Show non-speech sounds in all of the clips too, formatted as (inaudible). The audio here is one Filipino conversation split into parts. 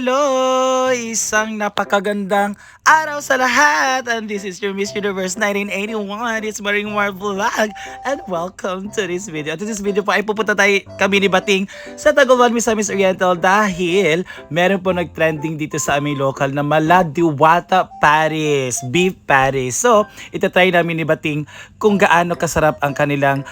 Hello! Isang napakagandang araw sa lahat! And this is your Miss Universe 1981. It's Maring Mar Vlog. And welcome to this video. At this video po ay pupunta tayo kami ni Bating sa Tagulwan, Miss Miss Oriental dahil meron po nag-trending dito sa aming local na Maladiwata Paris, Beef Paris. So, itatry namin ni Bating kung gaano kasarap ang kanilang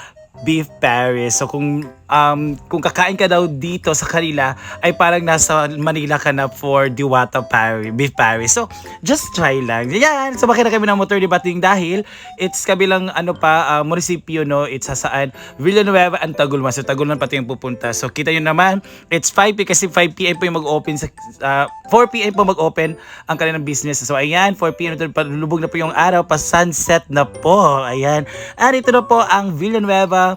beef Paris. So kung um, kung kakain ka daw dito sa kanila ay parang nasa Manila ka na for Diwata Paris, beef Paris. So just try lang. Yan, sumakay na kami ng motor di Bating dahil it's kabilang ano pa uh, munisipyo no, it's sa saan Villanueva and Tagulman. So Tagulman pati yung pupunta. So kita nyo naman, it's 5 p kasi 5 p.m. po yung mag-open sa uh, 4 p.m. po mag-open ang kanilang business. So ayan, 4 p.m. palulubog na po yung araw, pa sunset na po. Ayan. And ito na po ang Villanueva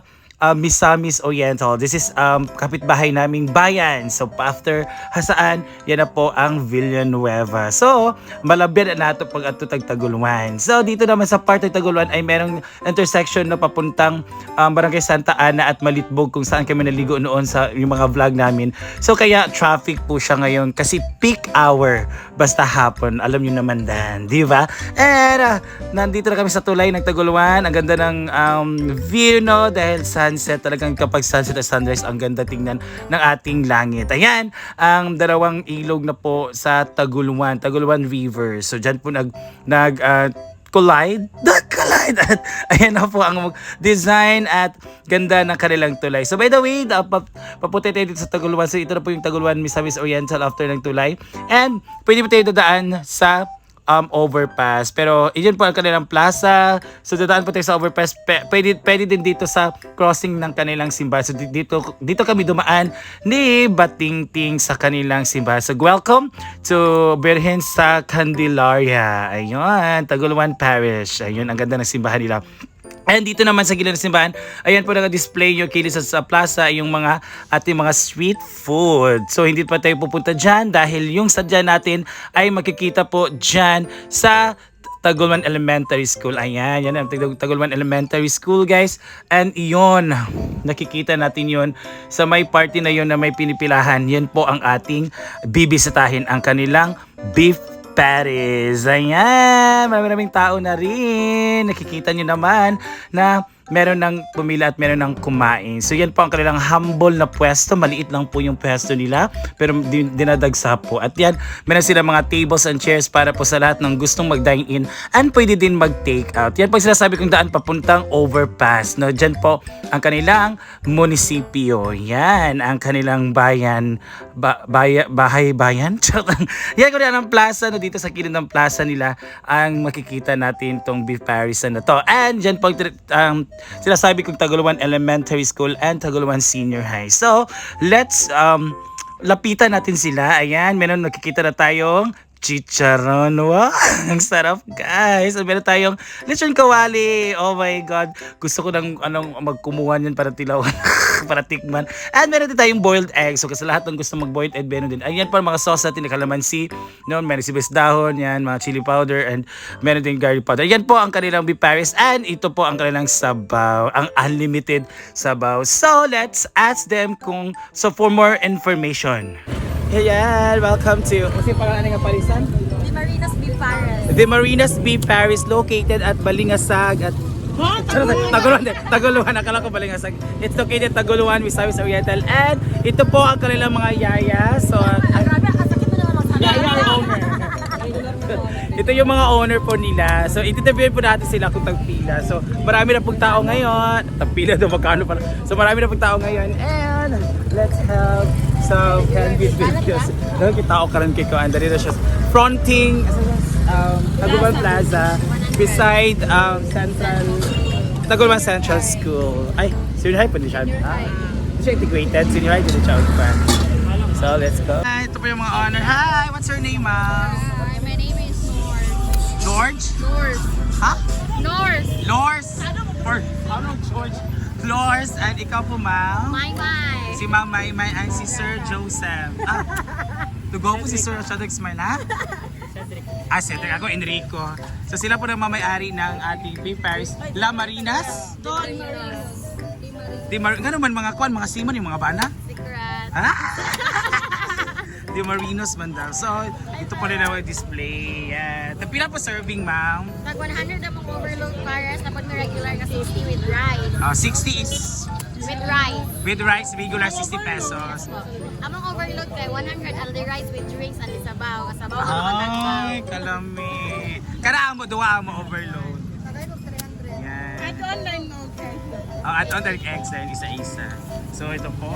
uh, Misamis Oriental. This is um, kapitbahay naming bayan. So, after Hasaan, yan na po ang Villanueva. So, malabyan na nato pag ato tagtaguluan. So, dito naman sa part ng Taguluan ay merong intersection na papuntang um, Barangay Santa Ana at Malitbog kung saan kami naligo noon sa yung mga vlog namin. So, kaya traffic po siya ngayon kasi peak hour basta hapon. Alam niyo naman dan, di ba? And uh, nandito na kami sa tulay ng Taguluan. Ang ganda ng um, view, no? Dahil sunset, talagang kapag sunset at sunrise, ang ganda tingnan ng ating langit. Ayan, ang dalawang ilog na po sa Taguluan, Taguluan River. So, dyan po nag, nag uh, collide. Nag-collide. At ayan na po ang design at ganda ng kanilang tulay. So by the way, uh, pap papunta tayo dito sa Taguluan. So ito na po yung Taguluan Misamis Oriental after ng tulay. And pwede po tayo dadaan sa um, overpass. Pero iyan po ang kanilang plaza. So dadaan po tayo sa overpass. P- pwede, pwede din dito sa crossing ng kanilang simbahan. So di- dito, dito kami dumaan ni Batingting sa kanilang simbahan. So welcome to Birhen sa Candelaria. Ayun, Taguluan Parish. Ayun, ang ganda ng simbahan nila. And dito naman sa gilid ng simbahan, ayan po naka-display yung kilis sa, plaza, yung mga ating mga street food. So hindi pa tayo pupunta dyan dahil yung sadya natin ay makikita po dyan sa Tagulman Elementary School. Ayan, yan ang Tag- Tagulman Elementary School guys. And iyon, nakikita natin yon sa may party na yon na may pinipilahan. Yan po ang ating bibisitahin ang kanilang beef Paris. Ayan, marami naming tao na rin. Nakikita nyo naman na meron ng pumila at meron ng kumain. So yan po ang kanilang humble na pwesto. Maliit lang po yung pwesto nila pero din, dinadagsa po. At yan, meron sila mga tables and chairs para po sa lahat ng gustong mag-dine in and pwede din mag-take out. Yan po yung sinasabi kong daan papuntang overpass. No? Diyan po ang kanilang munisipyo. Yan ang kanilang bayan. Ba, baya, bahay bayan? (laughs) yan ko ang plaza no, dito sa kilid ng plaza nila ang makikita natin tong beef Paris na to. And dyan po um, sinasabi kong Taguluan Elementary School and Taguluan Senior High. So, let's um, lapitan natin sila. Ayan, meron nakikita na tayong chicharon. Wow, (laughs) ang sarap guys. At meron tayong lechon kawali. Oh my God. Gusto ko nang anong, magkumuha niyan para tilawan. (laughs) (laughs) para tikman. At meron din tayong boiled egg. So kasi lahat ng gusto mag-boiled egg, meron din. Ayan po ang mga sauce natin, kalamansi. No, meron sibis dahon, yan, mga chili powder, and meron din garlic powder. Yan po ang kanilang beef Paris. And ito po ang kanilang sabaw. Ang unlimited sabaw. So let's ask them kung, so for more information. Ayan, welcome to, kasi parang ano nga parisan? Di Marinas Beef Paris. The Marinas Beef Paris located at Balingasag at Taguluan din. Taguluan. Akala ko Balingasag. It's located Taguluan, Visayas Oriental. And ito po ang kanilang mga yaya. So, Ah, grabe, ang sakit mo naman yaya owner. (laughs) ito yung mga owner po nila. So, interviewin po natin sila kung tagpila. So, marami na pong tao ngayon. Tagpila daw magkano pala. So, marami na pong tao ngayon. And, let's have some candid videos. Dahil kita ako karan kay Koan. Dali na siya fronting um, Taguban Plaza beside um, Central Taguban Central School. Ay, senior high po din siya. Ah, hindi siya integrated. Senior high din siya. pa. So, let's go. Hi, ito po yung mga honor. Hi, what's your name, ma'am? Hi, my name is North. George? North. Ha? North. Lors? Or, ano, George? Lors, and ikaw po, ma'am? My, my. Si Ma'am Maymay and si Sir Joseph. Ah, (laughs) tugo po si Sir Shadrach Smile, ha? Ah, Cedric. Ako, Enrico. So, sila po na mamayari ng ating Paris. La Marinas? Don Marinas. Di Mar... Gano'n man mga kwan, mga simon, yung mga bana? Secret. Ha? Di Marinos man daw. So, ito pa rin ang display. Yeah. Pila po serving, ma'am? Tag 100 na pong overload pares, dapat na regular na 60 with rice. Ah, 60 is With rice. with rice, regular 60 pesos. Among overload kay 100 aldi rice with drinks and sabaw. Kasabaw ka matagbaw. Ay, kalami. Karaan mo, duwa mo overload. Yan. At online mo, okay. Oh, at on direct eggs din, isa-isa. So, ito po.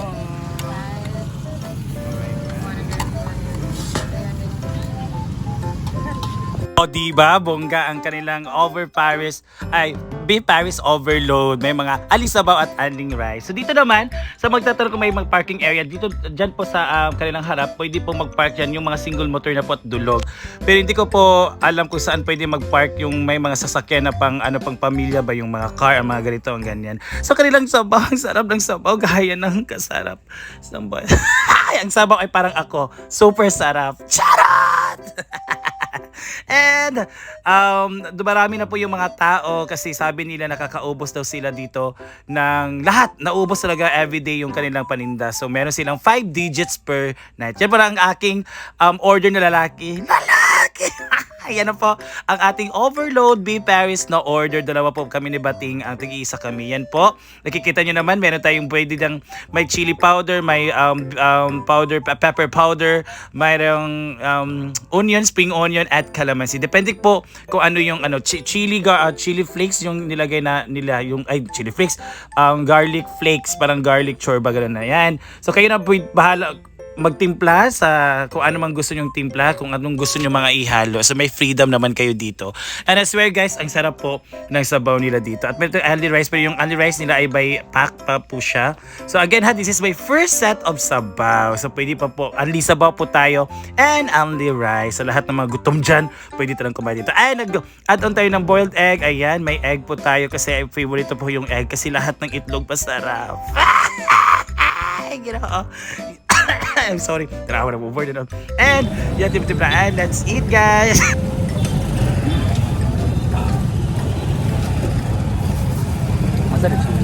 O, diba? Bongga ang kanilang over Paris, ay, beef Paris overload. May mga alisabaw at aling rice. So, dito naman, sa magtatanong kung may mga parking area, dito, dyan po sa um, kanilang harap, pwede po mag-park yan yung mga single motor na po at dulog. Pero hindi ko po alam kung saan pwede mag-park yung may mga sasakyan na pang, ano, pang pamilya ba, yung mga car, ang mga ganito, ang ganyan. So, kanilang sabaw, ang sarap ng sabaw, gaya ng kasarap. Sabaw. (laughs) ang sabaw ay parang ako, super sarap. Charot! (laughs) And um, dumarami na po yung mga tao kasi sabi nila nakakaubos daw sila dito ng lahat. Naubos talaga everyday yung kanilang paninda. So meron silang 5 digits per night. Yan pala ang aking um, order na lalaki. Lalaki! Ayan na po ang ating overload beef Paris na order. Dalawa po kami ni Bating. Ang tig-isa kami. Yan po. Nakikita nyo naman, meron tayong pwede ng may chili powder, may um, um, powder, pe- pepper powder, mayroong um, onion, spring onion, at calamansi. Depende po kung ano yung ano, chi- chili, uh, chili flakes yung nilagay na nila, yung, ay, chili flakes, um, garlic flakes, parang garlic chorba, gano'n na yan. So, kayo na po, bahala, magtimpla sa kung ano mang gusto nyong timpla, kung anong gusto nyo mga ihalo. So may freedom naman kayo dito. And I swear guys, ang sarap po ng sabaw nila dito. At tayong only rice, pero yung only rice nila ay by pack pa po siya. So again ha, this is my first set of sabaw. So pwede pa po, only sabaw po tayo and only rice. Sa lahat ng mga gutom dyan, pwede talang kumain dito. Ay, nag-add on tayo ng boiled egg. Ayan, may egg po tayo kasi favorite po yung egg kasi lahat ng itlog pasarap. (laughs) Ay, ginoo. I'm sorry. Trawa na po. Bored na. And, yan, tip-tip na. And let's eat, guys. Masa na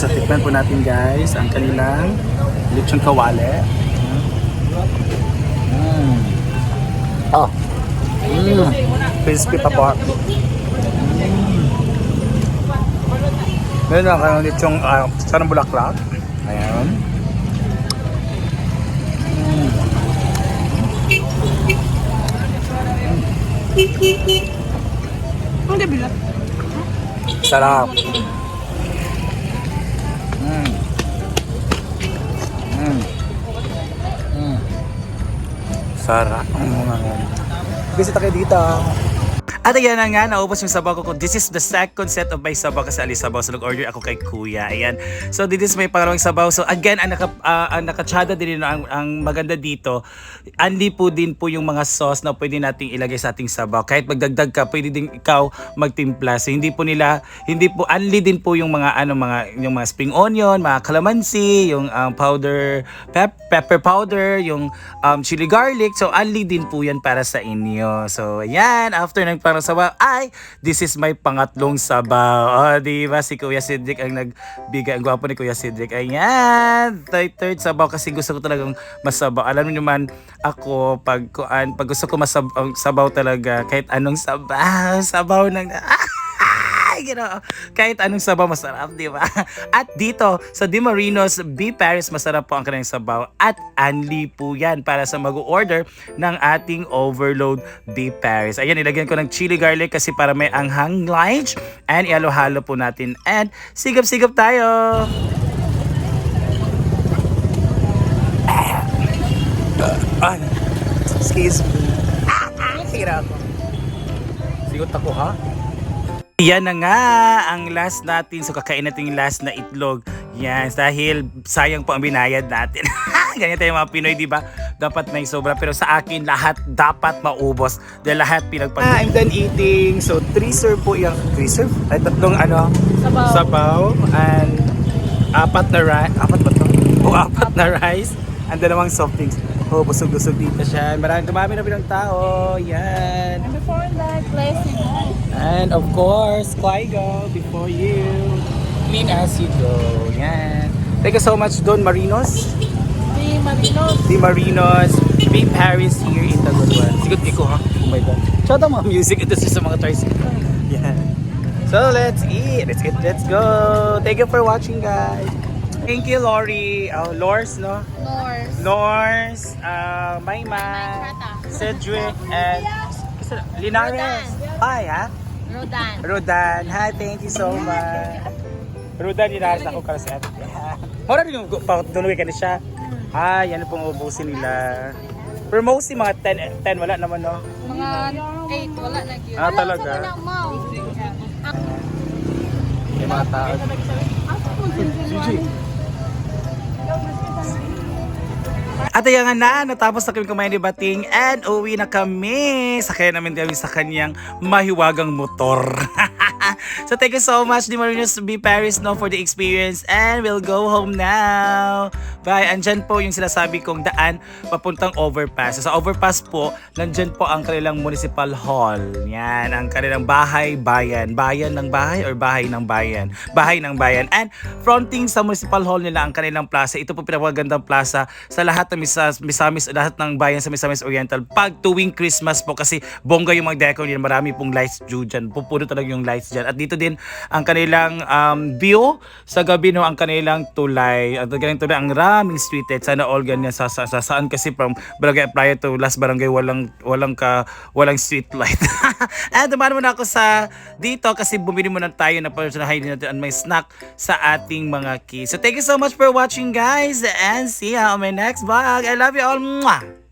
so tikman po natin guys ang kanilang lechon kawale. Mm. Oh. Mm. Crispy pa po. Meron na kayo lechong uh, sarang bulaklak. Ayan. Mm. Sarap. Mm. Mm. Sarap. Mm. Visit kayo dito. At ayan na nga, naubos yung sabaw ko. This is the second set of my sabaw kasi alis sabaw. So nag-order ako kay kuya. Ayan. So this is my pangalawang sabaw. So again, ang, naka, ah, ang nakachada din ang, ang maganda dito, andi po din po yung mga sauce na pwede nating ilagay sa ating sabaw. Kahit magdagdag ka, pwede din ikaw magtimpla. So hindi po nila, hindi po, anli din po yung mga ano, mga, yung mga spring onion, mga calamansi, yung um, powder, pep, pepper powder, yung um, chili garlic. So anli din po yan para sa inyo. So ayan, after ng parang sabaw, ay, this is my pangatlong sabaw. Oh, di ba? Si Kuya Cedric ang nagbigay. Ang gwapo ni Kuya Cedric. Ayan, third, third sabaw kasi gusto ko talagang masabaw. Alam niyo man, ako, pag, kuan, pag gusto ko masabaw sabaw talaga, kahit anong sabaw, (laughs) sabaw ng... Ay, ginoo. Kahit anong sabaw masarap, di ba? (laughs) At dito, sa Di Marinos Beef Paris, masarap po ang kanilang sabaw. At anli po yan para sa mag-order ng ating overload Beef Paris. Ayan, nilagyan ko ng chili garlic kasi para may anghang lunch. And ihalo-halo po natin. And sigap-sigap tayo! Ay, excuse me. Ah, ah, hirap. Sigot ako ha? Yan na nga ang last natin. So kakain natin yung last na itlog. Yan, dahil sayang po ang binayad natin. (laughs) Ganyan tayo mga Pinoy, di ba? Dapat may sobra. Pero sa akin, lahat dapat maubos. Dahil lahat pinagpag... Ah, I'm done eating. So, three serve po yung... Three serve? Ay, tatlong ano? Sabaw. Sabaw. And apat na rice. Apat ba to? O, apat na rice. And dalawang soft drinks. (laughs) Oh, busog-busog dito siya. Maraming dumami na bilang tao. Yan. And before that, blessing. And of course, Quaigo, before you, clean as you go. Yan. Thank you so much, Don Marinos. Di Marinos. Di Marinos, Be Paris here in Taguan. Sigot ko ha? Oh my God. Shout out mga music. Ito sa mga tricycle. Yan. So let's eat. Let's eat. Let's go. Thank you for watching, guys. Thank you, Lori. Oh, Lors, no? North. Lors, uh, Mayman, Cedric, and Linares. Hi, ha? Rodan. Rodan, hi, thank you so much. Rodan, inaas ako para sa atin. (laughs) Mora rin yung patuloy ka na siya. Ah, yan pong ubusin nila. Pero mostly mga 10, 10 wala naman no. Mga 8, wala na yun. Ah, talaga? Wala sa mao. May mga tao. At ayan na, natapos na kami kumain ni Bating and uwi na kami. Sakay namin kami sa kanyang mahiwagang motor. (laughs) so thank you so much, Di Marinos B. Paris, no, for the experience and we'll go home now. Bye. Andyan po yung sinasabi kong daan papuntang overpass. So, sa overpass po, nandyan po ang kanilang municipal hall. Yan, ang kanilang bahay, bayan. Bayan ng bahay or bahay ng bayan? Bahay ng bayan. And fronting sa municipal hall nila ang kanilang plaza. Ito po pinapagandang plaza sa lahat ng Misas, Misamis, lahat ng bayan sa Misamis Oriental. Pag tuwing Christmas po kasi bongga yung mga deco nila. Marami pong lights dyan. Pupuno talaga yung lights dyan. At dito din ang kanilang um, view sa gabi no ang kanilang tulay. At galing tulay ang raming street lights. Sana all ganyan sa, sa, sa saan kasi from barangay prior to last barangay walang walang ka walang street light. (laughs) And dumaan muna ako sa dito kasi bumili muna tayo na personahay natin ang may snack sa ating mga kids. So thank you so much for watching guys and see you on my next vlog. I love you all. Mwah!